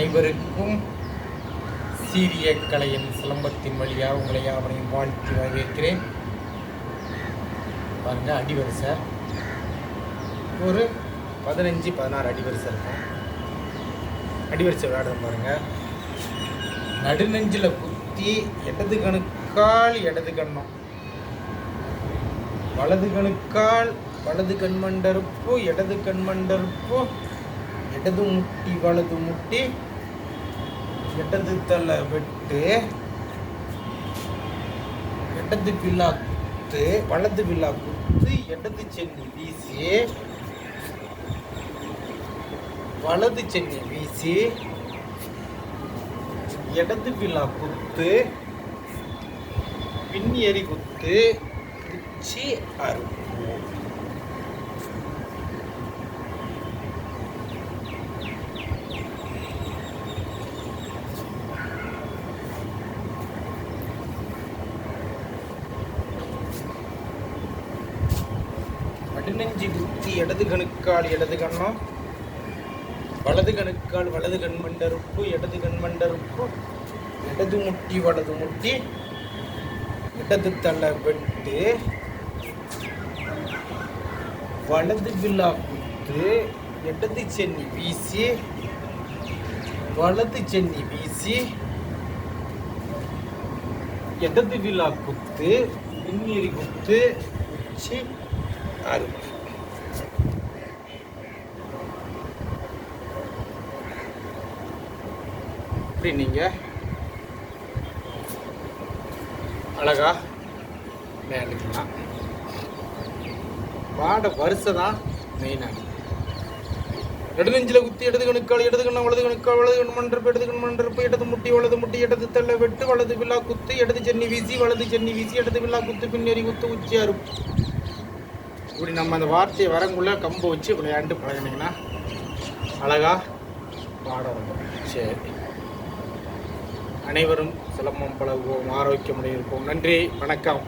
அனைவருக்கும் சீரிய கலையின் சிலம்பத்தின் வழியாக உங்களை அவனையும் வாழ்த்தி வரவேற்கிறேன். பாருங்க அடிவரிசை ஒரு பதினஞ்சு பதினாறு அடிவரிசை இருக்கும். அடிவரிசை விளையாடுறோம் பாருங்க. நடுநெஞ்சில் குத்தி இடது கணுக்கால் இடது கண்ணம். வலது கணுக்கால் வலது கண்மண்டருப்பு இடது கண்மண்டருப்பு இடது முட்டி வலது முட்டி. இடது தலை வெட்டு இடது வில்லா குத்து வலது பில்லா குத்து இடது சென்னி வீசி வலது சென்னி வீசி இடது பில்லா குத்து பின் எறி குத்து குச்சி அருள் பதினஞ்சு குத்தி இடது கணுக்கால் இடது கண்ணம் வலது கணுக்கால் வலது கண்மண்டருப்பு இடது கண்மண்டருப்பு. இடது முட்டி வலது முட்டி. இடது தலை வெட்டு. வலது விழா குத்து. இடது சென்னி வீசி. வலது சென்னி வீசி. இடது விழா குத்து. பின்னீரி குத்து. உச்சி அருப்பு இப்படி நீங்கள் அழகா விளையாண்டுக்கலாம் பாட வரிசை தான் மெயினாக நெடுநெஞ்சில குத்தி இடது கணுக்கால் இடது கண்ணம் வலது கணுக்கால் வலது கண் மண்டரப்பு இடது கண் மண்டரப்பு இடது முட்டி வலது முட்டி இடது தள்ள வெட்டு வலது விழா குத்து இடது சென்னி வீசி வலது சென்னி வீசி இடது விழா குத்து பின்னேறி குத்து உச்சியாரும் இப்படி நம்ம அந்த வார்த்தையை வரங்குள்ள கம்பை வச்சு விளையாண்டு பழகினீங்கன்னா அழகா பாட வரும் சரி. அனைவரும் சிலம்பம் பழகுவோம் ஆரோக்கியமுடைய இருப்போம். நன்றி வணக்கம்.